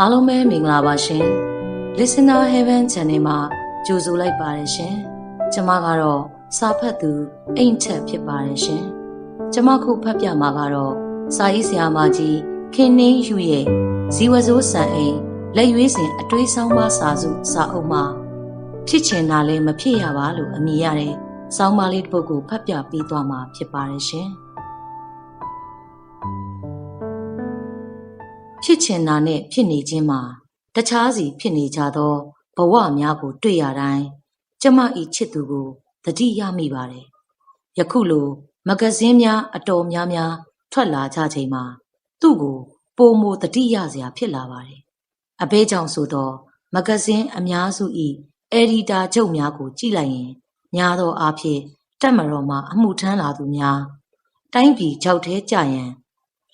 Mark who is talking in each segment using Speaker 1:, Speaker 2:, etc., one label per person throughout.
Speaker 1: အားလုံးပဲမင်္ဂလာပါရှင် Listener Heaven Channel မှာကြိုဆိုလိုက်ပါတယ်ရှင်ကျွန်မကတော့စာဖတ်သူအိမ်ချက်ဖြစ်ပါတယ်ရှင်ကျွန်မခုဖတ်ပြမှာကတော့စာရေးဆရာမကြီးခင်နှင်းယူရဲ့ဇီဝစိုးစံအိမ်လက်ရွေးစဉ်အတွေးဆောင်မစာစုစာအုပ်မှာဖြစ်ချင်တာလည်းမဖြစ်ရပါလို့အမည်ရတဲ့ဆောင်းပါးလေးတစ်ပုဒ်ကိုဖတ်ပြပေးသွားမှာဖြစ်ပါတယ်ရှင် ဖြစ်ချင်တာနဲ့ဖြစ်နေခြင်းမှာတခြားစီဖြစ်နေကြသောဘဝများကို တွေ့ရတိုင်းကျမဤချစ်သူကိုသတိရမိပါတယ်ယခုလို မဂဇင်းများအတော်များများ ထွက်လာကြချိန်မှာ သူ့ကိုပိုမိုသတိရစရာဖြစ်လာပါတယ်အဘဲကြောင့်ဆိုတော့မဂဇင်းအများစုဤအယ်ဒီတာချုပ်များကို ကြည့်လိုက်ရင်များသောအားဖြင့်တက်မတော်မှာအမှုထမ်းလာသူများတိုင်းပြည်ကြောက်သေးကြရန်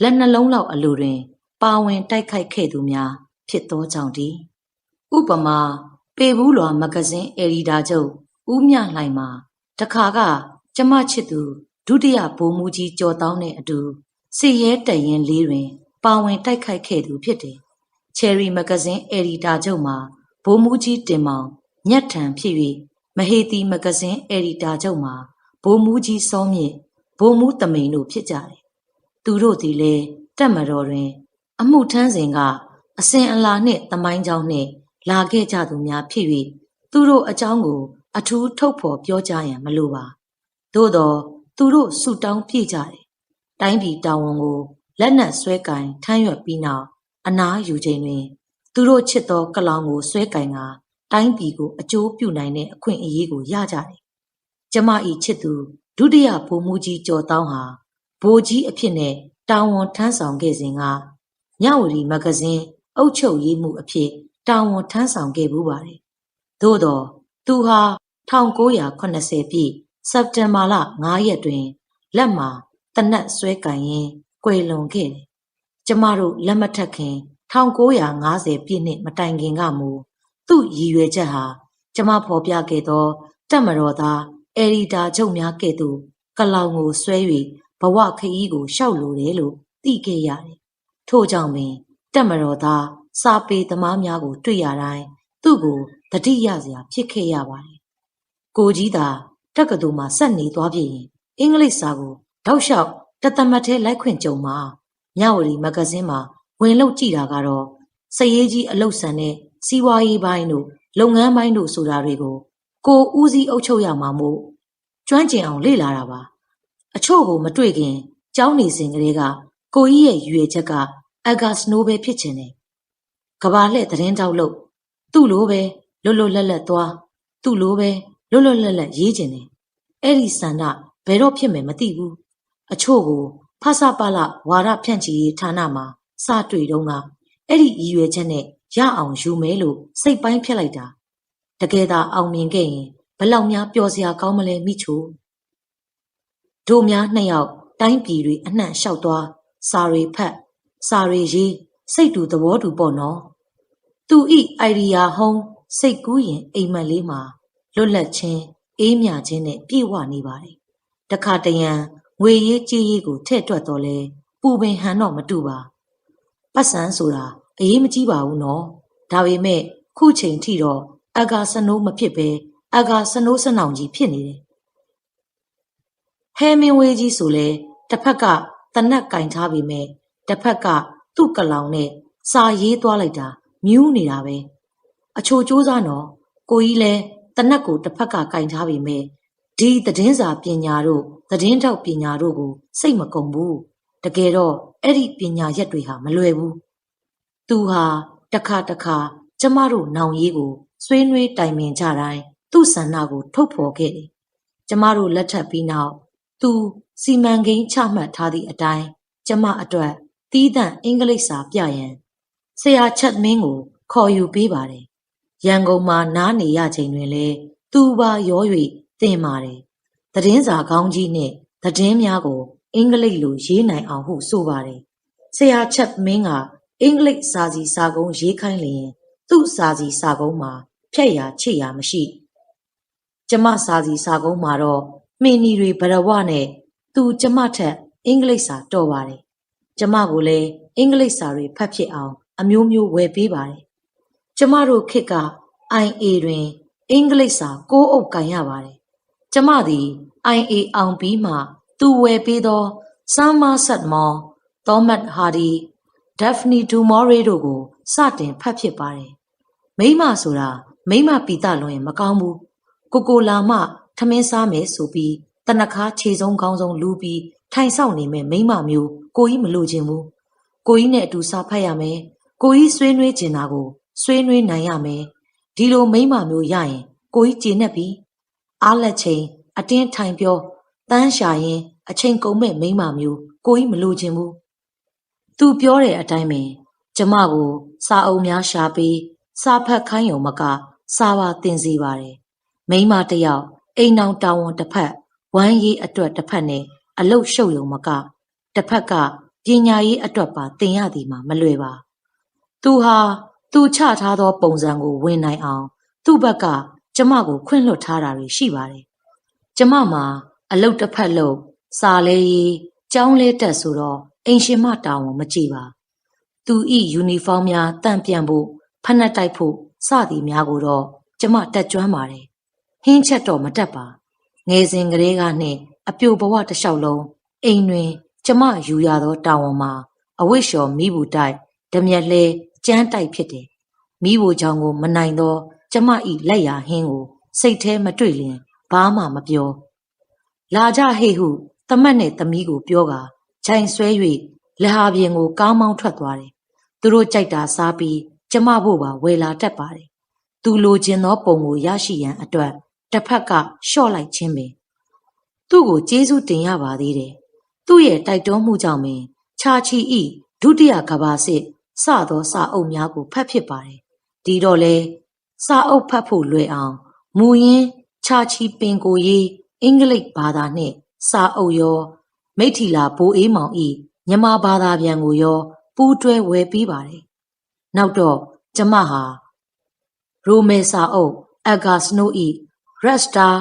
Speaker 1: လက်နှလုံးလောက်အလိုတွင် ပါဝင်တိုက်ခိုက်ခဲ့သူများ ဖြစ်သောကြောင့်ဒီဥပမာပေဘူးလွာမဂဇင်းအယ်ဒီတာချုပ်ဦးမြလှိုင်မှာတခါက ကျမချစ်သူဒုတိယဗိုလ်မှူးကြီးကျော်တောင်းနဲ့အတူစစ်ရဲတရင်လေးတွင် ပါဝင်တိုက်ခိုက်ခဲ့သူဖြစ်တယ်။ Cherry မဂဇင်းအယ်ဒီတာချုပ်မှာဗိုလ်မှူးကြီးတင်မောင်ညက်ထံဖြစ်၍မဟေတီမဂဇင်းအယ်ဒီတာချုပ်မှာဗိုလ်မှူးကြီးစောမြင့်ဗိုလ်မှူးတမိန်တို့ဖြစ်ကြတယ်။သူတို့သည်လည်းတက်မတော်တွင် အမှုထမ်းစဉ်က အစဉ်အလာနှင့်တမိုင်းကြောင်းနှင့် လာခဲ့ကြသူများဖြစ်၍သူတို့အကြောင်းကို အထူးထုတ်ဖော်ပြောကြရန် မလိုပါ သို့တော့သူတို့ဆူတောင်းပြကြတယ် တိုင်းပြည်တာဝန်ကို လက်နက်ဆွဲကင် ထမ်းရွက်ပြီးနောက် အနားယူချိန်တွင် သူတို့ချစ်သော ကလောင်ကိုဆွဲကင်ကတိုင်းပြည်ကို အကျိုးပြုနိုင်တဲ့ အခွင့်အရေးကို ရကြတယ် ကျမဤချစ်သူ ဒုတိယဗိုလ်မှူးကြီး ကျော်တောင်းဟာ ဗိုလ်ကြီးအဖြစ်နဲ့ တာဝန်ထမ်းဆောင်ခဲ့စဉ်က ညဝရီမဂဇင်းအုပ်ချုပ်ရေးမှုအဖြစ်တာဝန်ထမ်းဆောင်ခဲ့ဘူးပါတယ်။သို့တော့သူဟာ1980ပြည့်စက်တင်ဘာလ9ရက်တွင်လက်မှာတနက်ဆွဲကင်ရင်ကွယ်လွန်ခဲ့တယ်။ကျမတို့လက်မထက်ခင်1950ပြည့်နှစ်မတိုင်ခင်ကမူသူ့ရည်ရွယ်ချက်ဟာကျမဖော်ပြခဲ့သောတက်မတော်သားအယ်ဒီတာချုပ်များကဲ့သို့ကလောင်ကိုဆွဲ၍ဘဝခရီးကိုရှောက်လိုတယ်လို့သိခဲ့ရတယ်။ ထို့ကြောင့်ပင်တက်မတော်သား စာပေသမားများကို တွေ့ရတိုင်းသူ့ကိုတတိယစရာဖြစ်ခဲ့ရပါတယ်။ကိုကြီးသာတက္ကသိုလ်မှာဆက်နေသွားဖြစ်ရင်အင်္ဂလိပ်စာကိုတောက်လျှောက်တသမတ်ထဲလိုက်ခွင့်ကြုံမှာမြဝတီမဂဇင်းမှာဝင်လို့ကြည့်တာကတော့စရေးကြီးအလုတ်ဆန်တဲ့စီးပွားရေးပိုင်းတို့လုပ်ငန်းပိုင်းတို့ဆိုတာတွေကိုကိုဦးစီးအုပ်ချုပ်ရမှာမို့ကျွမ်းကျင်အောင်လေ့လာတာပါအချို့ကိုမတွေ့ခင်ကျောင်းနေစဉ်ကလေးက ကိုကြီးရဲ့ရွေချက်ကအဂါစနိုးပဲဖြစ်ချင်တယ်ကဘာလှဲ့သတင်းတောက်လို့သူ့လိုပဲလွတ်လွတ်လပ်လပ်သွားသူ့လိုပဲလွတ်လွတ်လပ်လပ်ရေးကျင်တယ်အဲ့ဒီဆန္ဒဘယ်တော့ဖြစ်မယ်မသိဘူးအချို့ကိုဖဆပလဝါရဖြန့်ချီရေးဌာနမှာစတွေ့တော့ကအဲ့ဒီရည်ရွယ်ချက်နဲ့ရအောင်ယူမယ်လို့စိတ်ပိုင်းဖြတ်လိုက်တာတကယ်သာအောင်မြင်ခဲ့ရင်ဘလောက်များပျော်စရာကောင်းမလဲမိချိုတို့များနှစ်ယောက်တိုင်းပြည်တွေအနှံ့လျှောက်သွား စာရီဖတ်စာရီရေးစိတ်တူသဘောတူပေါ့နော်သူဤအိုင်ဒီယာဟုံးစိတ်ကူးရင်အိမ်မက်လေးမှာလွတ်လပ်ခြင်းအေးမြခြင်းနဲ့ပြည့်ဝနေပါတယ်တခါတရံငွေရေးကြေးရေးကိုထဲ့တွက်တော့လဲပူပင်ဟန်တော့မတူပါပတ်စံဆိုတာအရေးမကြီးပါဘူးနော်ဒါပေမဲ့ခုချိန်ထိတော့အဂါစနိုးမဖြစ်ပဲအဂါစနိုးစနောင်ကြီးဖြစ်နေတယ်ဟဲမင်းဝေးကြီးဆိုလဲတစ်ဖက်က တနက်ကင်ထားပေမဲ့တစ်ဖက်ကသူ့ကလောင်နဲ့စာရေးသွားလိုက်တာမြူးနေတာပဲအချို့စူးစမ်းတော့ကိုကြီးလဲတနက်ကိုတစ်ဖက်ကကင်ထားပေမဲ့ဒီသတင်းစာပညာတို့သတင်းထောက်ပညာတို့ကို စိတ်မကုန်ဘူးတကယ်တော့အဲ့ဒီပညာရက်တွေဟာမလွယ်ဘူးသူဟာတခါတခါကျမတို့နောင်ရေးကိုဆွေးနွေးတိုင်ပင်ကြတိုင်းသူ့ဆန္ဒကို ထုတ်ဖော်ခဲ့တယ်ကျမတို့လက်ထပ်ပြီးနောက် သူစီမံကိန်းချမှတ်ထားသည့်အတိုင်းကျမအတွက်တီးသန့်အင်္ဂလိပ်စာပြရန်ဆရာချက်မင်းကို ခေါ်ယူပေးပါတယ်ရန်ကုန်မှာနားနေရချိန်တွင်လေသူပါရော၍သင်ပါတယ်သတင်းစာကောင်းကြီးနဲ့သတင်းများကို အင်္ဂလိပ်လိုရေးနိုင်အောင်ဟုဆိုပါတယ်ဆရာချက်မင်းကအင်္ဂလိပ်စာစီစာကုန်းရေးခိုင်းလျင်သူ့စာစီစာကုန်းမှာဖြက်ရချစ်ရမရှိကျမစာစီစာကုန်းမှာတော့ မှင်နီတွေဘရဝနဲ့သူကျမထက်အင်္ဂလိပ်စာတော်ပါတယ်ကျမကိုလည်းအင်္ဂလိပ်စာတွေဖတ်ဖြစ်အောင် အမျိုးမျိုးဝယ်ပေးပါတယ်။ကျမတို့ခေတ်က IA တွင် အင်္ဂလိပ်စာကိုးအုပ်ကန်ရပါတယ်။ကျမသည် IA အောင်ပြီးမှ သူဝယ်ပေးသော Somerset Maugham, Thomas Hardy, Daphne du Maurier တို့ကိုစတင်ဖတ်ဖြစ်ပါတယ်။မိန်းမဆိုတာမိန်းမပီသလွန်ရင်မကောင်းဘူး။ကိုကိုလာမှ ထမင်းစားမယ်ဆိုပြီးတနခါခြေဆုံးကောင်းဆုံးလူပြီးထိုင်ဆောင်နေမဲ့မိန်းမမျိုးကိုကြီးမလိုချင်ဘူး။ကိုကြီးနဲ့အတူစာဖတ်ရမယ်။ကိုကြီးဆွေးနွေးကျင်တာကိုဆွေးနွေးနိုင်ရမယ်။ဒီလိုမိန်းမမျိုးရရင်ကိုကြီးကျေနပ်ပြီ။အားလက်ချိန်အတင်းထိုင်ပြောတန်းရှာရင်အချိန်ကုန်မဲ့မိန်းမမျိုးကိုကြီးမလိုချင်ဘူး။သူပြောတဲ့အတိုင်းပဲကျမကိုစာအုပ်များရှာပြီးစာဖတ်ခိုင်းုံမကစာပါသင်စီပါတယ်။မိန်းမတစ်ယောက် အိမ်အောင်တာဝန်တစ်ဖက်ဝမ်းရေးအတွက်တစ်ဖက်နဲ့အလုတ်ရှုပ်ယုံမကတစ်ဖက်ကပညာရေးအတွက်ပါသင်ရသည်မှာမလွယ်ပါ။သူဟာသူချထားသောပုံစံကိုဝင်နိုင်အောင် သူ့ဘက်ကကျမကိုခွင့်လွှတ်ထားတာတွေရှိပါတယ်။ကျမမှာအလုတ်တစ်ဖက်လို့စာလဲရေးကျောင်းလဲတက်ဆိုတော့အိမ်ရှင်မတာဝန်မကြည့်ပါ။သူဤယူနီဖောင်းများတန့်ပြန်ဖို့ဖက်နှက်တိုက်ဖို့စသည်များကိုတော့ကျမတက်ကြွမ်းပါတယ်။ ဟင်းချက်တော့မတက်ပါ။ငယ်စဉ်ကလေးကနှင့်အပြိုဘဝတစ်လျှောက်လုံးအိမ်တွင် ကျမယူရသောတာဝန်မှာအဝိရှော်မိဘူးတိုက်ဓမြက်လဲကြမ်းတိုက်ဖြစ်တယ်။မိဘူးချောင်းကိုမနိုင်သော ကျမဤလက်ရာဟင်းကို စိတ်แท้မတွေ့လျင်ဘာမှမပြော။လာကြဟေ့ဟုသမတ်နဲ့သမီးကိုပြောကာခြိုင်ဆွဲ၍လက်ဟာပြင်ကိုကားမောင်းထွက်သွားတယ်။သူတို့ကြိုက်တာစားပြီးကျမဖို့ပါဝယ်လာတတ်ပါတယ်။သူလိုချင်သောပုံကိုရရှိရန်အတွက် တစ်ဖက်ကလျှော့လိုက်ခြင်းပင်သူ့ကိုကျေးဇူးတင်ရပါသေးတယ်။သူ့ရဲ့တိုက်တွန်းမှုကြောင့်ပင်ခြာချီဤဒုတိယကဘာစစ်စသောစာအုပ်များကိုဖတ်ဖြစ်ပါတယ်။ဒီတော့လေစာအုပ်ဖတ်ဖို့လွယ်အောင်မူရင်းခြာချီပင်ကိုရေးအင်္ဂလိပ်ဘာသာနှင့်စာအုပ်ရောမိထီလာဘိုးအေးမောင်ဤမြန်မာဘာသာပြန်ကိုရော ပူးတွဲဝယ်ပြီးပါတယ်။နောက်တော့ကျမဟာရိုမဲစာအုပ်အဂါစနိုဤ Red Star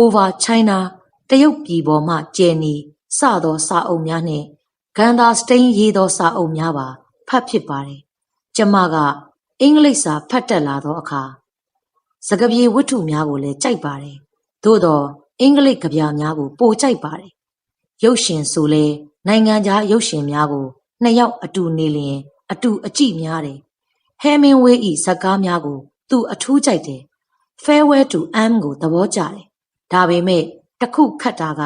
Speaker 1: Over China တရုတ်ပြည်ပေါ်မှကျယ်နီစသောစာအုပ်များနှင့်ဂန္ဓာစတိန်ရေးသောစာအုပ်များပါဖတ်ဖြစ်ပါတယ်။ကျမကအင်္ဂလိပ်စာဖတ်တတ်လာသောအခါစကားပြေဝတ္ထုများကိုလည်းကြိုက်ပါတယ်။သို့တော့အင်္ဂလိပ်ကြပြများကိုပိုကြိုက်ပါတယ်။ရုပ်ရှင်ဆိုလဲနိုင်ငံခြားရုပ်ရှင်များကိုနှစ်ယောက်အတူနေလျင် အတူအကြည့်များတယ်။ဟဲမင်ဝေးဤဇာတ်ကားများကိုသူအထူးကြိုက်တယ်။ Farewell to Am ကို သဘောကျတယ်။ဒါပေမဲ့တခုခတ်တာက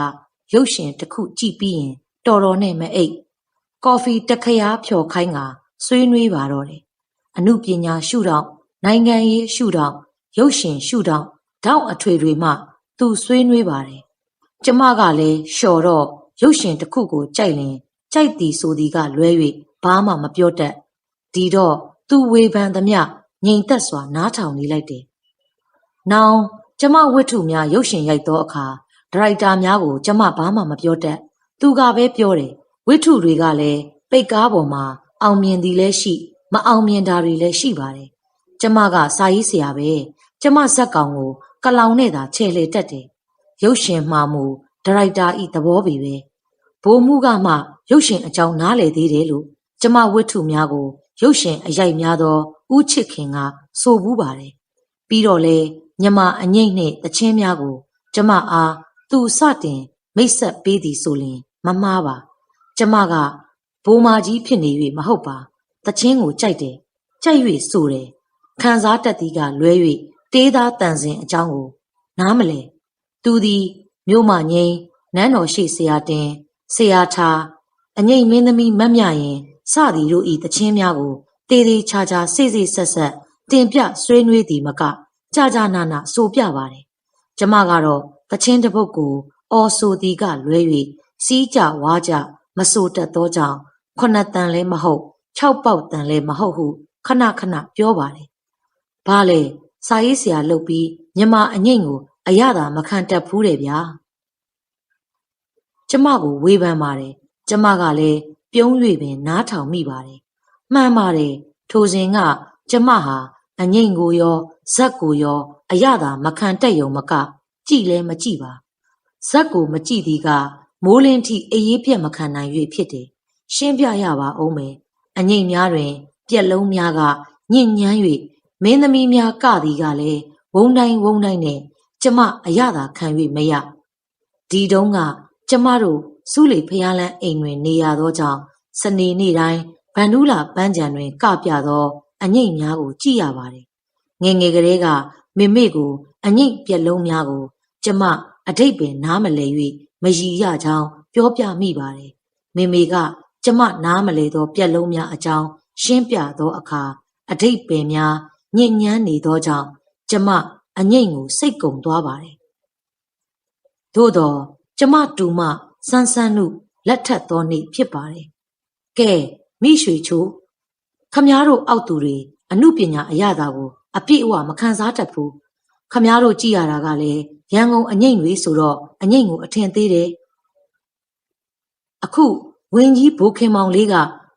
Speaker 1: ရုပ်ရှင်တခုကြည့်ပြီးရင် တော်တော်နဲ့ မအိပ်။ကော်ဖီတခရားဖြော်ခိုင်းကဆွေးနွေးပါတော့တယ်။အမှုပညာရှုထောင့် နိုင်ငံရေးရှုထောင့် ရုပ်ရှင်ရှုထောင့် ထောင့်အထွေတွေမှ သူဆွေးနွေးပါတယ်။ကျမကလည်း လျှော်တော့ ရုပ်ရှင်တခုကိုကြိုက်ရင် ကြိုက်သည်ဆိုသည်ကလွဲ၍ဘာမှ မပြောတတ်။ဒီတော့ သူဝေဖန်သမျှ ငြိမ်သက်စွာ နားထောင်နေလိုက်တယ်။ နောင်ကျမဝတ္ထုများရုပ်ရှင်ရိုက်သောအခါဒါရိုက်တာများကို ကျမဘာမှမပြောတတ်။သူကပဲပြောတယ်။ဝတ္ထုတွေကလည်းပိတ်ကားပေါ်မှာအောင်မြင်သည်လည်းရှိ မအောင်မြင်တာတွေလည်းရှိပါတယ်။ကျမကစာရေးဆရာပဲ။ကျမဇက်ကောင်ကိုကလောင်နဲ့သာချဲ့လေတတ်တယ်။ရုပ်ရှင်မှာမူဒါရိုက်တာဤသဘောပေပဲ။ဘိုးမှုကမှရုပ်ရှင်အကြောင်းနားလေသေးတယ်လို့ကျမဝတ္ထုများကို ရုပ်ရှင်အရိုက်များသောဦးချစ်ခင်ကဆိုဘူးပါတယ်။ပြီးတော့လေ ညမအငိမ့်နှင့်တချင်းများကို ကျမအား သူစတင် မိတ်ဆက်ပေးသည်ဆိုလျင် မမှားပါ ကျမကဘိုးမကြီးဖြစ်နေ၍မဟုတ်ပါတချင်းကိုကြိုက်တယ် ကြိုက်၍ဆိုတယ် ခံစားတတ်သည်ကလွဲ၍တေးသားတန်စင်အကြောင်းကို နားမလဲသူသည် မြို့မငိမ့်နန်းတော်ရှိဆရာတင် ဆရာထား အငိမ့်မင်းသမီးမတ်မြရင်စသည်တို့ဤတချင်းများကိုတေးသေးချာချာစိစိဆက်ဆက်တင်ပြဆွေးနွေးသည်မက ကြာကြာနာနာဆိုပြပါတယ်ကျမကတော့သချင်းတစ်ပုဒ်ကို အော်ဆိုသည်ကလွဲ၍စီးကြဝါကြမဆိုတတ်သောကြောင့်ခုနှစ်တန်လည်းမဟုတ်၆ပေါက်တန်လည်းမဟုတ်ဟုခဏခဏပြောပါတယ်။ဘာလဲစာရေးဆရာလုပ်ပြီးမြမအငိမ့်ကိုအရသာမခံတတ်ဘူးတဲ့ဗျာ။ကျမကိုဝေဖန်ပါတယ်။ကျမကလည်းပြုံး၍ပင်နားထောင်မိပါတယ်။မှန်ပါတယ်ထိုစဉ်က ကျမဟာအငိမ့်ကိုရော ဇက်ကိုရော အရသာမခံတတ်ယုံမက ကြည့်လဲမကြည့်ပါဇက်ကိုမကြည့်သည်က မိုးလင်းထိအေးရေးပြက်မခံနိုင်၍ဖြစ်တယ် ရှင်းပြရပါအောင်မယ်အငိမ့်များတွင်ပပြက်လုံးများက ညစ်ညမ်း၍မင်းသမီးများကသည်ကလည်း ဝုံတိုင်းဝုံတိုင်းနဲ့ကျမအရသာခံ၍မရ ဒီတုန်းက ကျမတို့စူးလေဖျားလန်းအိမ်တွင် နေရသောကြောင့် စနေနေ့တိုင်း ဗန္ဓုလာပန်းကြံတွင် ကပြသောအငိတ်များကို ကြည့်ရပါတယ် ငယ်ငယ်ကလေးကမေမေကိုအငိတ်ပြက်လုံးများကို ကျမအတိတ်ပင်နားမလဲ၍မရည်ရကြောင်းပြောပြမိပါတယ်မေမေကကျမနားမလဲသော ပြက်လုံးများအကြောင်းရှင်းပြသောအခါအတိတ်ပင်များညစ်ညမ်းနေသောကြောင့်ကျမအငိတ်ကိုစိတ်ကုံသွားပါတယ်သို့တော့ကျမတူမဆန်းဆန်းနုလက်ထပ်သောနေ့ဖြစ်ပါတယ်ကဲမိရွှေချိုးခမားတို့အောက်သူတွေအမှုပညာအရသာကို အပြည့်အဝမခံစားတတ်ဘူးခမားတို့ကြည့်ရတာကလည်းရန်ကုန်အငိမ့်တွေဆိုတော့အငိမ့်ကိုအထင်သေးတယ်အခုဝင်းကြီးဘိုးခင်မောင်လေးက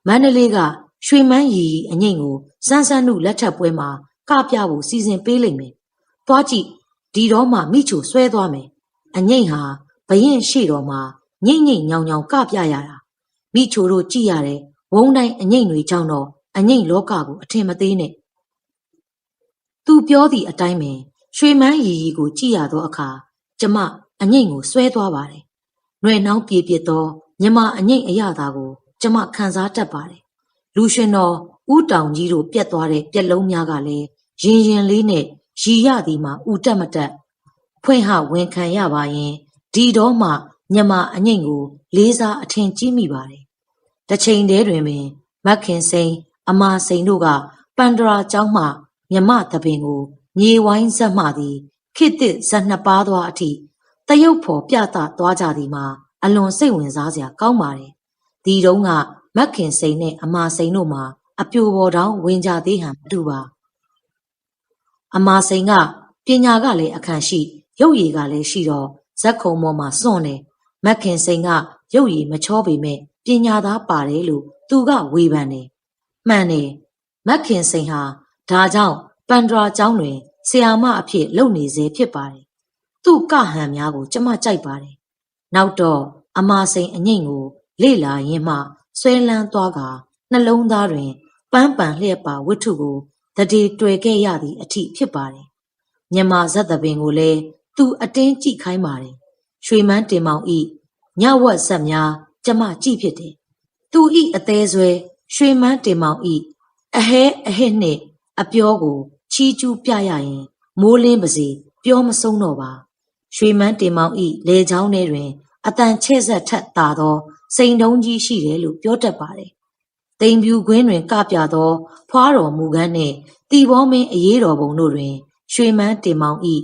Speaker 1: မန္တလေးကရွှေမန်းရီရီအငိမ့်ကိုစန်းစန်းနုလက်ထပ်ပွဲမှာကပြဖို့စီစဉ်ပေးလိမ့်မယ်သွားကြည့်ဒီတော့မှမိချိုဆွဲသွားမယ်အငိမ့်ဟာဘရင်ရှိတော်မှာညိမ့်ညိမ့်ညောင်ညောင်ကပြရတာမိချိုတို့ကြည့်ရတယ်ဝုံတိုင်းအငိမ့်တွေကြောင့်တော့အငိမ့်လောကကိုအထင်မသေးနဲ့ သူပြောသည့်အတိုင်းပင်ရွှေမန်းရီရီကိုကြည့်ရသောအခါကျမအငိမ့်ကိုဆွဲသွားပါတယ်။နှွယ်နှောင်းပြေပြစ်သောမြမအငိမ့်အရသာကို ကျမခံစားတတ်ပါတယ်။လူရှင်တော်ဥတောင်ကြီးတို့ပြက်သွားတဲ့ပြက်လုံးများကလည်းရင်ရင်လေးနဲ့ရီရသည်မှာဥတက်မတက်ဖွင့်ဟဝန်ခံရပါရင်ဒီတော့မှမြမအငိမ့်ကို လေးစားအထင်ကြီးမိပါတယ်။တစ်ချိန်တည်းတွင်ပင်မက်ခင်စိန်အမာစိန်တို့ကပန္ဒရာကျောင်းမှ မြမသပင်ကိုမြေဝိုင်းဇက်မှသည်ခေတ်သစ်ဇက်နှစ်ပါးသွားအထိတရုတ်ဖော်ပြသသွားကြသည်မှာအလွန်စိတ်ဝင်စားစရာကောင်းပါတယ်။ဒီတုန်းကမက်ခင်စိန်နဲ့အမာစိန်တို့မှာအပြိုပေါ်တောင်ဝင်ကြသေးဟန်မတူပါ။အမာစိန်ကပညာကလည်းအခန့်ရှိရုပ်ရည်ကလည်းရှိတော့ဇက်ခုံပေါ်မှာစွန့်တယ်။မက်ခင်စိန်ကရုပ်ရည်မချောပေမဲ့ပညာသားပါတယ်လို့သူကဝေဖန်တယ်။မှန်တယ်မက်ခင်စိန်ဟာ ဒါကြောင့်ပန်ဒရာကျောင်းတွင်ဆရာမအဖြစ်လုပ်နေစေဖြစ်ပါတယ်။သူ့ကဟန်များကိုကျမကြိုက်ပါတယ်။နောက်တော့အမာစိန်အငိမ့်ကို လေ့လာရင်းမှဆွဲလန်းသွားကနှလုံးသားတွင်ပန်းပန်လျက်ပါဝတ္ထုကိုတတိတွေ့ခဲ့ရသည့်အထိဖြစ်ပါတယ်။မြန်မာဇက်သပင်ကိုလည်းသူအတင်းကြည့်ခိုင်းပါတယ်။ရွှေမန်းတင်မောင်ဤညဝက်ဆက်များကျမကြည့်ဖြစ်တယ်။သူဤအသေးဆွဲရွှေမန်းတင်မောင်ဤအဟဲအဟစ်နှင့် အပြောကိုချီးကျူးပြရရင် မိုးလင်းပါစေပြောမဆုံးတော့ပါရွှေမန်းတင်မောင်ဤလေချောင်းထဲတွင်အတန်ချဲ့ဆက်ထက်သာသောစိန်တုံးကြီးရှိတယ်လို့ပြောတတ်ပါတယ်တိမ်ပြူကွင်းတွင်ကပြသော ဖွားတော်မူကန်းနှင့်တီဘောမင်းအရေးတော်ပုံတို့တွင် ရွှေမန်းတင်မောင်ဤ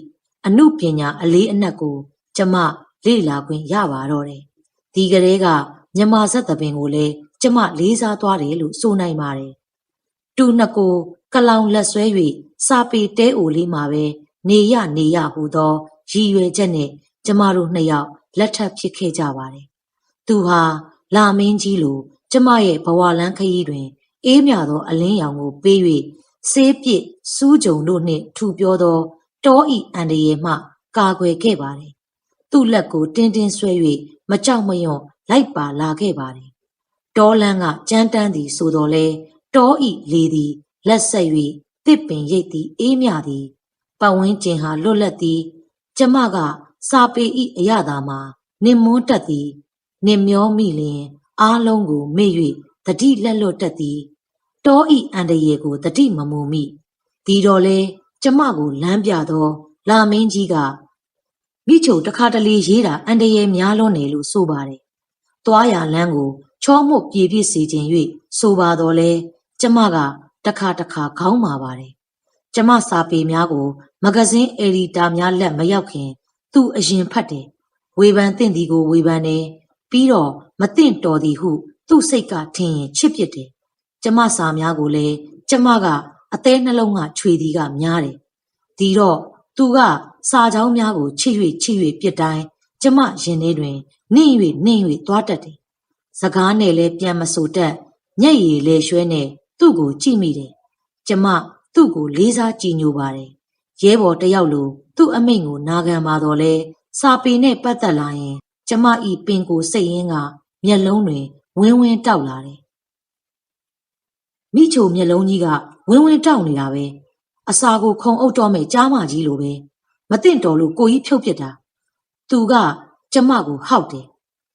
Speaker 1: အမှုပညာအလေးအနက်ကို ကျမလေ့လာခွင့်ရပါတော့တယ်ဒီကလေးကမြမဆက်သပင်ကိုလည်းကျမလေးစားသွားတယ်လို့ဆိုနိုင်ပါတယ်တူနှစ်ကို ကလောင်လက်ဆွဲ၍စာပေတဲအိုလေးမှာပဲနေရနေရဟူသောရည်ရွယ်ချက်နဲ့ကျမတို့နှစ်ယောက်လက်ထပ်ဖြစ်ခဲ့ကြပါတယ်။သူဟာလာမင်းကြီးလိုကျမရဲ့ဘဝလန်းခရီးတွင် အေးမြသောအလင်းရောင်ကိုပေး၍ဆေးပစ်စူးကြုံတို့နှင့်ထူပြောသောတောဤအန္တရာယ်မှကာကွယ်ခဲ့ပါတယ်။သူ့လက်ကိုတင်းတင်းဆွဲ၍မကြောက်မရွံ့လိုက်ပါလာခဲ့ပါတယ်။တောလန်းကကြမ်းတမ်းသည်ဆိုတော်လဲတောဤလေသည် လက်ဆက်၍သစ်ပင်ရိပ်သည်အေးမြသည်ပတ်ဝန်းကျင်ဟာလွတ်လပ်သည် ကျမက စာပေဤအရသာမှာနင်မွန်းတတ်သည်နင်မျောမိလျင် အားလုံးကိုမေ့၍တတိလက်လွတ်တတ်သည်တောဤအန္တရာယ်ကိုတတိမမူမိဒီတော့လေကျမကိုလမ်းပြသော လာမင်းကြီးကမိချိုတခါတလေရေးတာအန္တရာယ်များလွန်းနေလို့ဆိုပါတယ်။သွားရလမ်းကိုချောမှုပြေပြစ်စေခြင်း၍ဆိုပါတော့လေကျမက တခါတခါခေါင်းမာပါတယ်။ကျမစာပေများကို မဂဇင်းအယ်ဒီတာများလက်မရောက်ခင် သူအရင်ဖတ်တယ်။ဝေဖန်သင့်သည်ကိုဝေဖန်တယ်။ပြီးတော့မသင့်တော်သည်ဟု သူ့စိတ်ကထင်ရင်ချစ်ပစ်တယ်။ကျမစာများကိုလည်းကျမကအသေးနှလုံးကခြွေသည်ကများတယ်။ဒီတော့သူကစာကြောင်းများကိုချစ်၍ချစ်၍ပြစ်တိုင်းကျမရင်ထဲတွင်နှင့်၍နှင့်၍သွားတတ်တယ်။စကားနဲ့လည်းပြန်မဆိုတတ်ညက်ရည်လေရွှဲနဲ့ သူ့ကိုကြည့်မိတယ်။ကျမသူ့ကိုလေးစားကြည်ညိုပါတယ်။ရဲဘော်တယောက်လိုသူ့အမိန့်ကိုနာခံပါတော့လဲစာပေနဲ့ပတ်သက်လာရင် ကျမဤပင်ကိုစိတ်ရင်းကမျက်လုံးတွင်ဝင်းဝင်းတောက်လာတယ်မိချိုမျက်လုံးကြီးကဝင်းဝင်းတောက်နေတာပဲအစာကိုခုံအုပ်တော့မဲ့ကြားမကြီးလိုပဲမသိတော်လို့ကိုကြီးဖြုတ်ပစ်တာသူက ကျမကိုဟောက်တယ်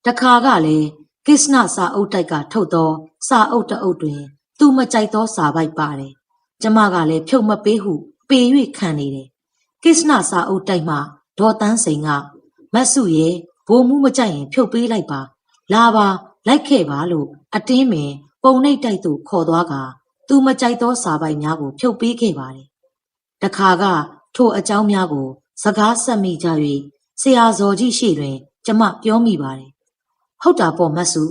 Speaker 1: တခါကလည်းကိစ္စနစာအုပ်တိုက်ကထုတ်သောစာအုပ်တအုပ်တွင် သူမကြိုက်သောစာပိုက်ပါတယ်ကျမကလည်းဖြုတ်မပေးဟု ပေ၍ခံနေတယ်ကိစ္စနစာအုပ်တိုက်မှဒေါ်တန်းစိန်ကမတ်စုရဲ့ဘိုးမှုမကြိုက်ရင် ဖြုတ်ပေးလိုက်ပါလာပါလိုက်ခဲ့ပါလို့အတင်းပင်ပုံနှိပ်တိုက်သို့ခေါ်သွားကသူမကြိုက်သောစာပိုက်များကို ဖြုတ်ပေးခဲ့ပါတယ်တခါကထိုအကြောင်းများကို စကားဆက်မိကြ၍ဆရာဇော်ကြီးရှိတွင် ကျမပြောမိပါတယ်ဟုတ်တာပေါ့မတ်စု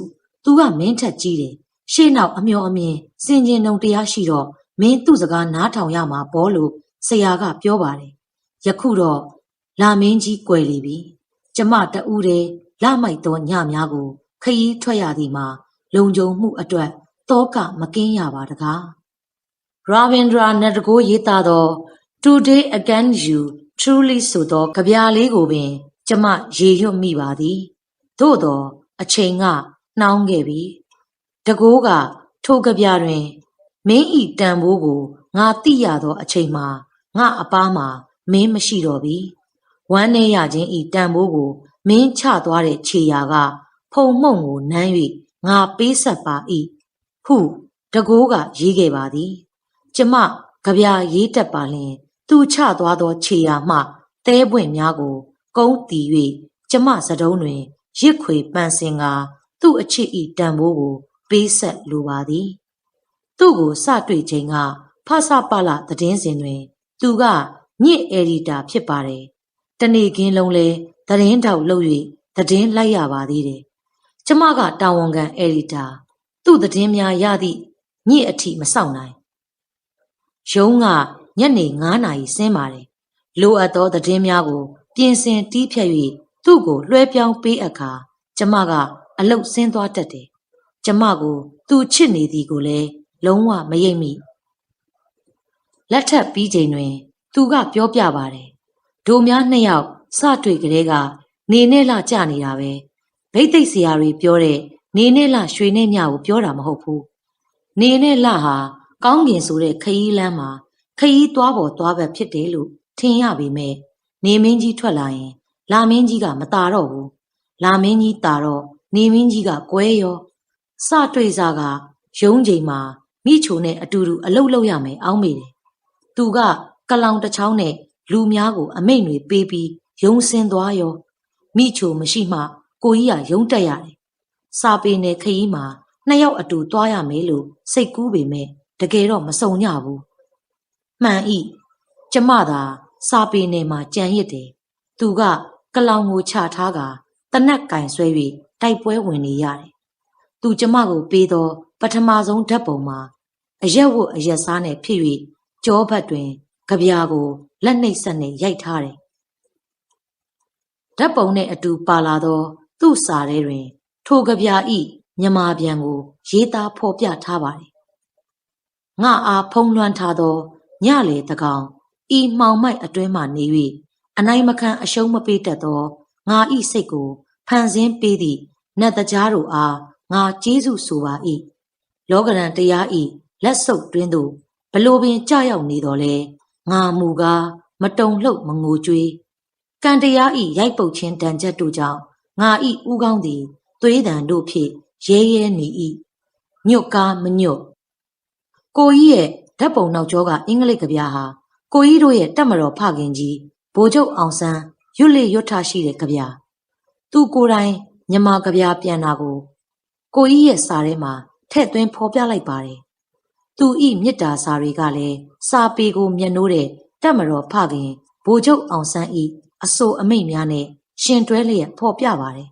Speaker 1: သူကမင်းထက်ကြီးတယ် ရှေ့နောက်အမျောအမြင်စင်ကျင်ုံတရားရှိတော့မင်းသူ့စကားနားထောင်ရမှာပေါ့လို့ဆရာကပြောပါတယ်ယခုတော့လာမင်းကြီးကွယ်လီပြီကျမတဦးတည်းလမိုက်သောညများကို ခရီးထွက်ရသည်မှာလုံခြုံမှုအတွက်တောကမကင်းရပါတကားရာဗင်ဒရာနတ်တကိုးရေးသားသော Today Again You Truly ဆိုသောကြပြလေးကိုပင် ကျမရေရွတ်မိပါသည်သို့သောအချိန်ကနှောင်းခဲ့ပြီ တကိုးကထိုကြပြတွင်မင်းဤတန်ဖိုးကိုငါသိရသောအချိန်မှာငါအပားမှာမင်းမရှိတော့ပြီဝမ်းနေရခြင်းဤတန်ဖိုးကိုမင်းချသွားတဲ့ခြေရာက ဖုံမှုန့်ကိုနမ်း၍ငါပေးဆက်ပါ၏ဟုတကိုးကရေးခဲ့ပါသည် ကျမကြပြရေးတတ်ပါလျင် သူချသွားသောခြေရာမှသဲပွင့်များကိုကုန်းတီ၍ကျမစတုံးတွင်ရစ်ခွေပန်းစင်က သူ့အချစ်ဤတန်ဖိုးကို ပေးဆက်လိုပါသည်သူ့ကိုစတွေ့ချိန်ကဖဆပလသတင်းစဉ်တွင် သူကညစ်အယ်ဒီတာဖြစ်ပါတယ်တနေ့ခင်းလုံးလဲသတင်းတောက်လုပ်၍သတင်းလိုက်ရပါသေးတယ်ကျမကတာဝန်ခံအယ်ဒီတာသူ့သတင်းများရသည့်ညစ်အထိမစောင့်နိုင်ရုံးကညနေ9နာရီဆင်းပါတယ်လိုအပ်သောသတင်းများကို ပြင်ဆင်တီးဖြတ်၍သူ့ကိုလွှဲပြောင်းပေးအခါကျမကအလုတ်ဆင်းသွားတတ်တယ် ကျမကို သူချစ်နေသည်ကိုလည်းလုံးဝမရိပ်မိလက်ထပ်ပြီးချိန်တွင် သူကပြောပြပါတယ်ဒိုများနှစ်ယောက်စတွေ့ကလေးကနေနဲ့လှကြနေတာပဲဗိတ်သိက်ဆရာတွေပြောတဲ့နေနဲ့လှရွှေနဲ့မြကိုပြောတာမဟုတ်ဘူးနေနဲ့လှဟာကောင်းကင်ဆိုတဲ့ခရီးလမ်းမှာခရီးသွားပေါ်သွားဘက်ဖြစ်တယ်လို့ထင်ရပေမဲ့နေမင်းကြီးထွက်လာရင် လာမင်းကြီးကမตาတော့ဘူးလာမင်းကြီးตาတော့နေမင်းကြီးကကွဲရော စတွေ့စားကရုံးချိန်မှာမိချိုနဲ့အတူတူအလုတ်လောက်ရမယ်အောင်းမိတယ်သူကကလောင်တစ်ချောင်းနဲ့လူများကိုအမိန့်တွေပေးပြီးယုံစင်သွားရောမိချိုမရှိမှကိုကြီးကယုံတက်ရတယ်စာပေနယ်ခရီးမှာနှစ်ယောက်အတူသွားရမယ်လို့စိတ်ကူးပေမဲ့တကယ်တော့မစုံညဘူးမှန်ဤကျမသာစာပေနယ်မှာကြံရစ်တယ်သူကကလောင်ကိုချထားကတနက်ကင်ဆွဲ၍တိုက်ပွဲဝင်နေရတယ် သူကျမကိုပေးသော ပထမဆုံးဓာတ်ပုံမှာအရက်ဝတ်အရက်စားနဲ့ဖြစ်၍ကြောဘတ်တွင်ကြပြာကိုလက်နှိပ်ဆက်နဲ့ရိုက်ထားတယ်ဓာတ်ပုံနဲ့အတူပါလာသော သူ့စာထဲတွင် ထိုကြပြာဤမြမာပြန်ကို ရေးသားဖော်ပြထားပါတယ်။ငါအားဖုံးလွှမ်းထားသောညလေတကောင်ဤမှောင်မိုက်အတွင်းမှနေ၍အနိုင်မခံအရှုံးမပေးတတ်သောငါဤစိတ်ကိုဖန်ဆင်းပေးသည့်နတ်တကြားတို့အား ငါကျေးဇူးဆိုပါ၏လောကရန်တရားဤလက်ဆုပ်တွင်းသို့ဘလို့ပင်ကြရောက်နေတော်လဲငါမူကားမတုံလှုပ်မငိုကြွေးကံတရားဤရိုက်ပုတ်ခြင်းတန်ချက်တို့ကြောင့်ငါဤဥကောင်းသည်သွေးတံတို့ဖြင့်ရဲရဲနေ၏ညွတ်ကားမညွတ်ကိုကြီးရဲ့ဓာတ်ပုံနောက်ကျောကအင်္ဂလိပ်ကဗျာဟာကိုကြီးတို့ရဲ့တက်မတော်ဖခင်ကြီးဗိုလ်ချုပ်အောင်ဆန်းရွတ်လေရွတ်ထရှိတဲ့ကဗျာသူကိုယ်တိုင်မြမကဗျာပြန်တာကို ကိုကြီးရဲ့စာထဲမှာထည့်သွင်းဖော်ပြလိုက်ပါတယ်သူဤမေတ္တာစာတွေကလည်းစာပေကိုမျက်နှိုးတဲ့တက်မတော်ဖခင်ဗိုလ်ချုပ်အောင်ဆန်းဤအဆိုအမိတ်များနဲ့ရှင်တွဲလျက်ဖော်ပြပါတယ်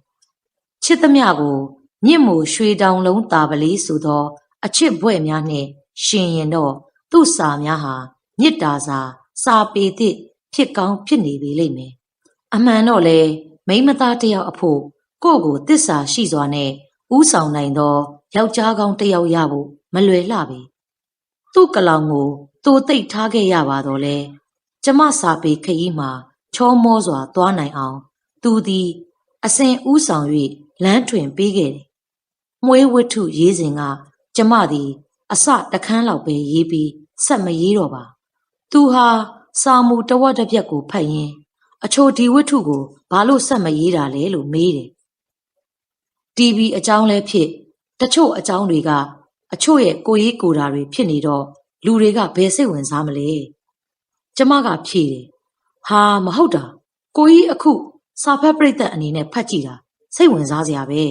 Speaker 1: ချစ်သမျှကိုမြင့်မိုရွှေတောင်လုံးတာပလေးဆိုသောအချစ်ဘွဲ့များနှင့်ရှင်ရင်တော့သူ့စာများဟာမေတ္တာစာစာပေသည့်ဖြစ်ကောင်းဖြစ်နေပြီလိမ့်မယ်အမှန်တော့လေမိမသားတယောက်အဖို့ကိုယ့်ကိုတစ္ဆာရှိစွာနဲ့ ဥဆောင်နိုင်သောယောက်ျားကောင်းတယောက်ရဖို့မလွယ်လှပြီသူ့ကလောင်ကိုသူသိပ်ထားခဲ့ရပါတော့လေကျမစာပေခရီးမှာချောမောစွာသွားနိုင်အောင် သူသည်အစဉ်ဥဆောင်၍လမ်းထွင်ပေးခဲ့တယ်။မွေးဝတ္ထုရေးစဉ်က ကျမသည် အစတခန်းလောက်ပဲရေးပြီးဆက်မရေးတော့ပါသူဟာစာမူတဝက်တစ်ပြက်ကိုဖတ်ရင်းအချိုဒီဝတ္ထုကိုဘာလို့ဆက်မရေးတာလဲလို့မေးတယ် TV အကြောင်းလဲဖြစ်တချို့အကြောင်းတွေက အချို့ရဲ့ကိုရေးကိုတာတွေဖြစ်နေတော့လူတွေကဘယ်စိတ်ဝင်စားမလဲကျမကဖြေတယ်ဟာမဟုတ်တာကိုကြီးအခု စာဖတ်ပြိသက်အနေနဲ့ဖတ်ကြည့်တာစိတ်ဝင်စားစရာပဲ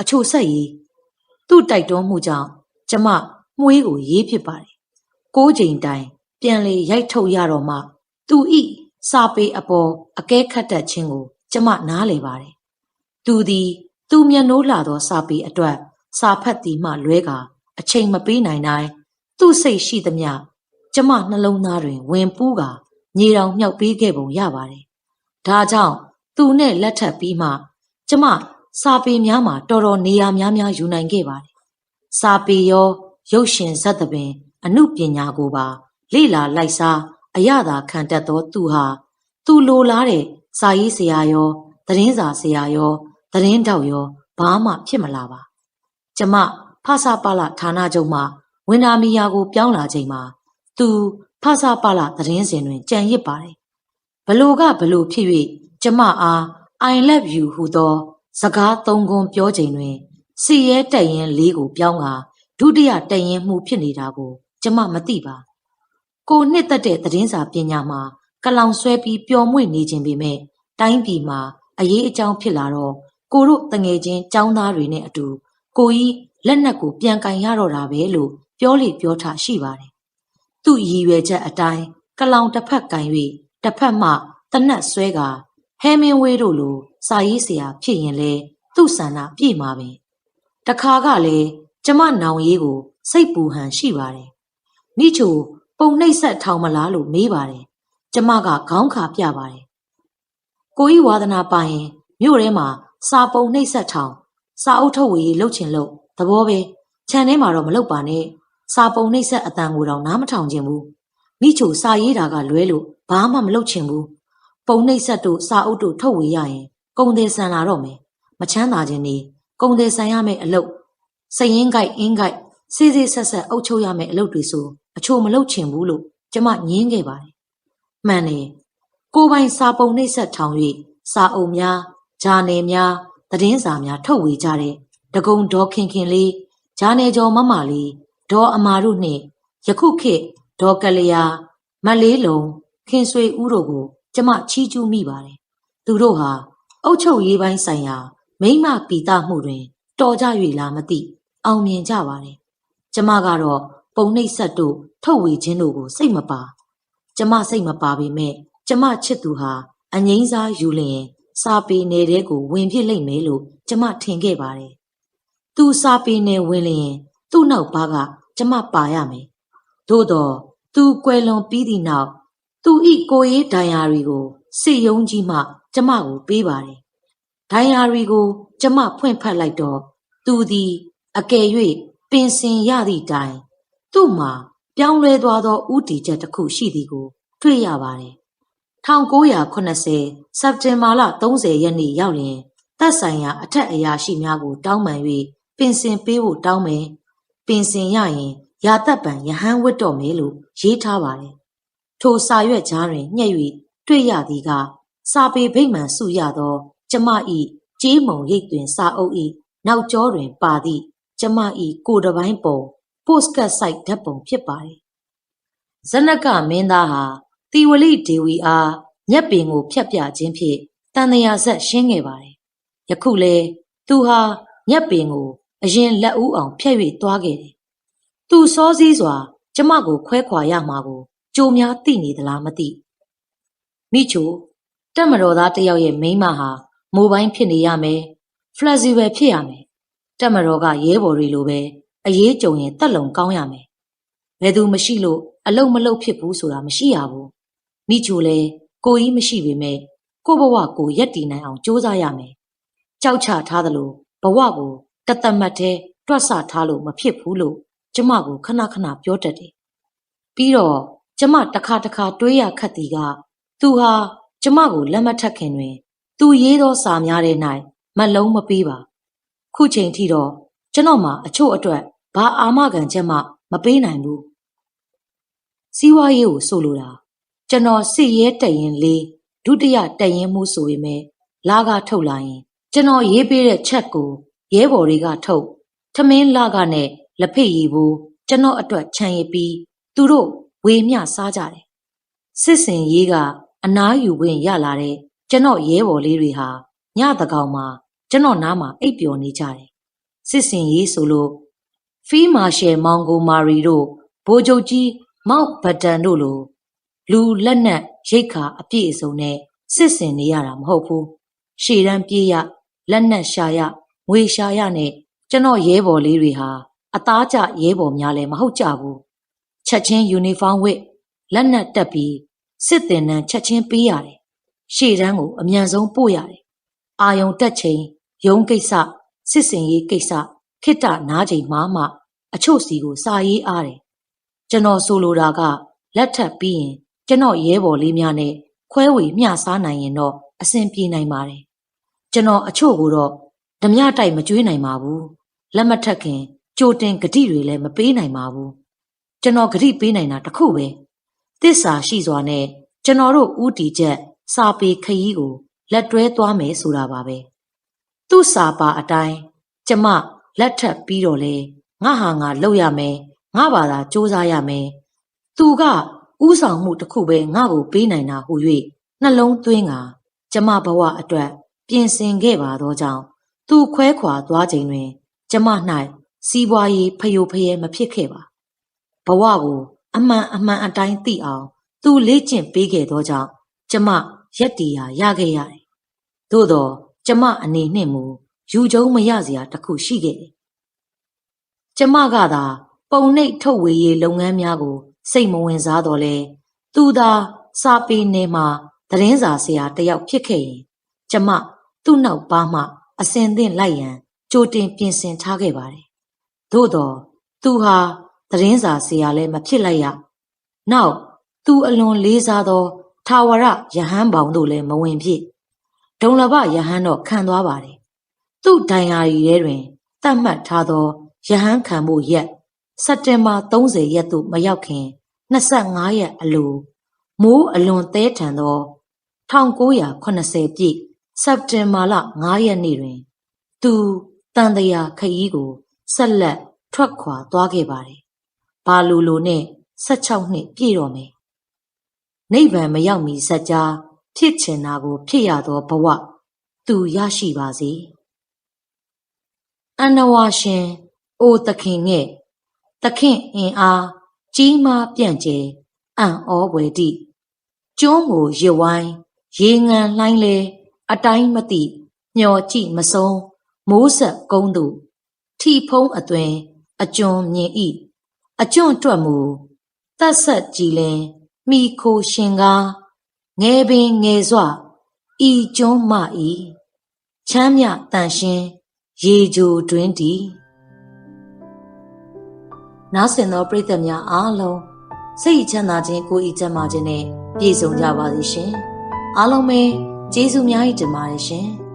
Speaker 1: အချို့ဆက်ရေးသူ့တိုက်တွန်းမှုကြောင့်ကျမမှုေးကိုရေးဖြစ်ပါတယ်ကိုးချိန်တိုင်ပြန်လေရိုက်ထုတ်ရတော့မှ သူဤစာပေအပေါ်အကဲခတ်တတ်ခြင်းကို ကျမနားလေပါတယ်သူသည် သူမျက်နှိုးလာသောစာပေအတွက် စာဖတ်သည်မှလွဲကာ အချိန်မပေးနိုင်တိုင်းသူ့စိတ်ရှိသမျှကျမနှလုံးသားတွင် ဝင်ပူးကာမြေတောင်မြောက်ပေးခဲ့ပုံရပါတယ်။ဒါကြောင့်သူနဲ့လက်ထပ်ပြီးမှ ကျမစာပေများမှာတော်တော်နေရာများများယူနိုင်ခဲ့ပါတယ်။စာပေရောရုပ်ရှင်ဇာတ်သပင်အမှုပညာကိုပါ လေ့လာလိုက်စားအရသာခံတတ်သောသူဟာ သူလိုလားတဲ့စာရေးဆရာရောသတင်းစာဆရာရော သတင်းတောက်ရောဘာမှဖြစ်မလာပါကျမဖဆပလဌာနချုပ်မှဝန်နာမီယာကိုပြောင်းလာချိန်မှာသူဖဆပလသတင်းစင်တွင်ကြံရစ်ပါတယ်ဘလို့ကဘလို့ဖြစ်၍ကျမအား I love you ဟူသော စကားသုံးခွန်းပြောချိန်တွင်စီရဲတက်ရင်လေးကိုပြောင်းကဒုတိယတက်ရင်မှုဖြစ်နေတာကို ကျမမသိပါကိုနှစ်သက်တဲ့သတင်းစာပညာမှာကလောင်ဆွဲပြီးပျော်မွေ့နေခြင်းပေမဲ့တိုင်းပြည်မှာအရေးအကြောင်းဖြစ်လာတော့ ကိုတို့တငယ်ချင်းចောင်းသားတွေနဲ့အတူကိုကြီးလက်နက်ကိုပြန်ကင်ရတော့တာပဲလို့ပြောလေပြောထရှိပါတယ်။သူ့ရည်ရွယ်ချက်အတိုင်းကလောင်တစ်ဖက်ကင်၍တစ်ဖက်မှတနက်ဆွဲကဟဲမင်းဝေးတို့လိုစာရေးဆရာဖြစ်ရင်လေသူ့ဆန္ဒပြည့်မှာပဲ။တခါကလည်းကျမနောင်ရေးကိုစိတ်ပူဟန်ရှိပါတယ်။မိချိုပုံနှိပ်ဆက်ထောင်မလားလို့မေးပါတယ်။ကျမကခေါင်းခါပြပါတယ်။ကိုကြီးဝါသနာပါရင်မြို့ထဲမှာ စာပုံနှိပ်ဆက်ထောင်စာအုပ်ထုတ်ဝေရေးလှုပ်ချင်လို့သဘောပဲခြံထဲမှာတော့မလုပ်ပါနဲ့စာပုံနှိပ်ဆက်အတန်ကိုတော့နားမထောင်ချင်ဘူးမိချိုစာရေးတာကလွဲလို့ဘာမှမလုပ်ချင်ဘူးပုံနှိပ်ဆက်တို့စာအုပ်တို့ထုတ်ဝေရရင်ကုံတယ်ဆန်လာတော့မယ်မချမ်းသာခြင်းနေကုံတယ်ဆန်ရမယ့်အလုပ်စရင်ကြိုက်အင်းကြိုက်စေးစေးဆက်ဆက်အုပ်ချုပ်ရမယ့်အလုပ်တွေဆိုအချို့မလုပ်ချင်ဘူးလို့ကျမညင်းခဲ့ပါတယ်မှန်တယ်ကိုပိုင်စာပုံနှိပ်ဆက်ထောင်၍စာအုပ်များ ဂျာနယ်များသတင်းစာများထုတ်ဝေကြတဲ့ဒဂုံဒေါ်ခင်ခင်လေးဂျာနယ်ကျော်မမလေးဒေါ်အမာတို့နှင့်ယခုခေတ်ဒေါ်ကလျာမလေးလုံးခင်ဆွေဦးတို့ကို ကျမချီးကျူးမိပါတယ်သူတို့ဟာအုတ်ချုပ်ရေးပိုင်းဆိုင်ရာ မိမပီတာမှုတွင် တော်ကြ၍လားမသိ အောင်မြင်ကြပါတယ်ကျမကတော့ပုံနှိပ်ဆက်တို့ထုတ်ဝေခြင်းတို့ကိုစိတ်မပါ ကျမစိတ်မပါပေမဲ့ကျမချစ်သူဟာအငိမ့်စားယူလျင် စာပေနယ်တဲကိုဝင်ဖြစ်လိမ့်မယ်လို့ကျမထင်ခဲ့ပါတယ်။သူစာပေနယ်ဝင်လျင်သူ့နောက်ဘာကကျမပါရမယ်။သို့တော့သူကွယ်လွန်ပြီးသည့်နောက်သူဤကိုရေးဒိုင်ယာရီကိုစစ်ယုံကြီးမှကျမကိုပေးပါတယ်။ဒိုင်ယာရီကိုကျမဖွင့်ဖတ်လိုက်တော့သူသည်အကယ်၍ပင်စင်ရသည့်တိုင် သူ့မှာပြောင်းလဲသွားသောဥတီချက်တစ်ခုရှိသည်ကို တွေ့ရပါတယ် 1980 စက်တင်ဘာလ 30 ရက်နေ့ရောက်လျင် သက်ဆိုင်ရာ အထက်အရာရှိများကို တောင်းပန်၍ပင်စင်ပေးဖို့ တောင်းမယ် ပင်စင်ရရင် ရာသက်ပံယဟန်ဝတ်တော်မယ်လို့ ရေးထားပါတယ် ထိုစာရွက်ကြားတွင် ညှက်၍တွေ့ရသည်ကစာပေဗိမ္မာန်စုရသော ကျမဤကြေးမုံရိပ်တွင်စာအုပ်ဤနောက်ကျောတွင်ပါသည့် ကျမဤကိုတပိုင်းပုံ postcard site ဓာတ်ပုံဖြစ်ပါတယ် ဇနကမင်းသားဟာ တီဝလိဒေဝီအားညက်ပင်ကိုဖြတ်ပြခြင်းဖြင့်တန်တရာဆက်ရှင်းခဲ့ပါတယ်။ယခုလဲသူဟာညက်ပင်ကိုအရင်လက်ဦးအောင်ဖြတ်၍သွားခဲ့တယ်။သူစောစည်းစွာ ကျမကိုခွဲခွာရမှာကိုကြိုများသိနေသလားမသိ။မိချိုတက်မတော်သားတယောက်ရဲ့မိန်းမဟာမိုဘိုင်းဖြစ်နေရမယ်။ flexible ဖြစ်ရမယ်။တက်မတော်ကရဲဘော်တွေလိုပဲအရေးကြုံရင်တက်လုံကောင်းရမယ်။ဘယ်သူမရှိလို့အလုံမလုံဖြစ်ဘူးဆိုတာမရှိရဘူး မိချိုလဲကိုကြီးမရှိပေမဲ့ကိုဘဝကိုရက်တည်နိုင်အောင်ကြိုးစားရမယ်ကြောက်ချထားသလိုဘဝကိုတသက်မတ်တဲ့တွတ်ဆထားလို့မဖြစ်ဘူးလို့ကျမကိုခဏခဏပြောတတ်တယ်ပြီးတော့ကျမတခါတခါတွေးရခတ်သည်ကသူဟာကျမကိုလက်မထက်ခင်တွင် သူရေးသောစာများတဲ့၌မလုံးမပေးပါခုချိန်ထိတော့ကျွန်တော်မှာအချို့အတွက်ဘာအာမခံချက်မှမပေးနိုင်ဘူးစီးပွားရေးကိုဆိုလိုတာ ကျွန်တော် စစ်ရဲတက်ရင်လေးဒုတိယတက်ရင်မှုဆိုပေမဲ့လာကထုတ်လာရင် ကျွန်တော်ရေးပေးတဲ့ချက်ကို ရဲဘော်တွေကထုတ် ထမင်းလာကနဲ့ လက်ဖိတ်ရည်ဘူးကျွန်တော်အတွက်ခြံရည်ပြီး သူတို့ ဝေမျှစားကြတယ် စစ်စင်ရေးက အနားယူခွင့်ရလာတဲ့ ကျွန်တော်ရဲဘော်လေးတွေဟာညတကောင်မှာ ကျွန်တော်နားမှာ အိပ်ပျော်နေကြတယ် စစ်စင်ရေးဆိုလို့ဖီးမာရှယ်မောင်ကိုမာရီတို့ ဗိုလ်ချုပ်ကြီး မောက်ဘတန်တို့လို လူလက်နက်ရိတ်ခါအပြည့်အစုံနဲ့စစ်စင်နေရတာမဟုတ်ဘူးရှေ့တန်းပြေးရလက်နက်ရှာရငွေရှာရနဲ့ကျွန်တော်ရဲဘော်လေးတွေဟာအသားကျရဲဘော်များလည်းမဟုတ်ကြဘူးချက်ချင်းယူနီဖောင်းဝတ်လက်နက်တက်ပြီးစစ်တင်နှံချက်ချင်းပေးရတယ်ရှေ့တန်းကိုအမြန်ဆုံးပို့ရတယ်အာယုံတက်ချိန်ရုံးကိစ္စစစ်စင်ရေးကိစ္စခိတ္တနားချိန်မှမှ အချို့စီကိုစာရေးအားတယ်ကျွန်တော်ဆိုလိုတာကလက်ထပ်ပြီးရင် ကျွန်တော်ရဲဘော်လေးများနဲ့ခွဲဝေမျှစားနိုင်ရင်တော့အဆင်ပြေနိုင်ပါတယ်ကျွန်တော်အချို့ကိုတော့ဓမြတိုက်မကြွေးနိုင်ပါဘူးလက်မထက်ခင်ကြိုတင်ဂတိတွေလည်းမပေးနိုင်ပါဘူးကျွန်တော်ဂတိပေးနိုင်တာတခုပဲသစ္စာရှိစွာနဲ့ကျွန်တော်တို့ဥတီချက်စာပေခရီးကိုလက်တွဲသွားမယ်ဆိုတာပါပဲသူ့စာပါအတိုင်းကျမလက်ထပ်ပြီးတော့လေငါဟာငါလုပ်ရမယ်ငါဘာသာစူးစမ်းရမယ်သူက ဥဆောင်မှုတစ်ခုပဲငါ့ကိုပေးနိုင်တာဟူ၍နှလုံးသွင်းကကျမဘဝအတွက်ပြင်ဆင်ခဲ့ပါသောကြောင့်သူခွဲခွာသွားချိန်တွင် ကျမ၌စီးပွားရေးဖယိုဖယဲမဖြစ်ခဲ့ပါဘဝကိုအမှန်အမှန်အတိုင်းသိအောင် သူလေ့ကျင့်ပေးခဲ့သောကြောင့်ကျမရက်တီရာရခဲ့ရတယ်သို့တော့ကျမအနေနဲ့မူယူကျုံမရစရာတခုရှိခဲ့တယ်ကျမကသာပုံနှိပ်ထုတ်ဝေရေးလုပ်ငန်းများကို စိတ်မဝင်စားတော့လဲသူသာစာပေနယ်မှာသတင်းစာဆရာတယောက်ဖြစ်ခဲ့ရင်ကျမသူ့နောက်ပါမှအစင်သင့်လိုက်ရန်ကြိုတင်ပြင်ဆင်ထားခဲ့ပါတယ်။သို့တော့သူဟာသတင်းစာဆရာလည်းမဖြစ်လိုက်ရ။နောက်သူအလွန်လေးစားသောထာဝရယဟန်ပေါင်တို့လည်းမဝင်ဖြစ်။ဒုံလဘယဟန်တော့ခံသွားပါတယ်။သူ့ဒိုင်ယာရီထဲတွင်သတ်မှတ်ထားသောယဟန်ခံမှုရက် စက်တင်ဘာ30ရက်သို့မရောက်ခင်25ရက်အလိုမိုးအလွန်သဲထန်သော1980ပြည့်စက်တင်ဘာလ9ရက်နေ့တွင် သူတန်တရာခရီးကိုဆက်လက်ထွက်ခွာသွားခဲ့ပါတယ်။ဘာလူလိုနဲ့16နှစ်ပြည့်တော့မယ်။နိဗ္ဗာန်မရောက်မီစัจ जा ဖြစ်ချင်တာကို ဖြစ်ရသောဘဝသူရရှိပါစေ။အနဝရှင် အိုသခင်ငဲ့ သခင်အင်အားကြီးမားပြန့်ကျဲအံ့ဩဖွယ်တိကျွန်းကိုရဝိုင်းရေငံလှိုင်းလေအတိုင်းမသိမျောကြည့်မဆုံးမိုးဆက်ကုန်းသူထီဖုံးအသွင်အကျွန်းမြင်ဤအကျွန်းတွက်မူတတ်ဆက်ကြည်လင်မိခိုရှင်ကားငယ်ပင်ငယ်စွာဤကျွန်းမဤချမ်းမြတန်ရှင်းရေဂျိုတွင်တီ နားဆင်သောပရိသတ်များအားလုံးစိတ်ချမ်းသာခြင်းကိုယ်ဤချမ်းသာခြင်းနဲ့ပြည့်စုံကြပါစေရှင်အားလုံးပဲကျေးဇူးများကြီးတင်ပါတယ်ရှင်။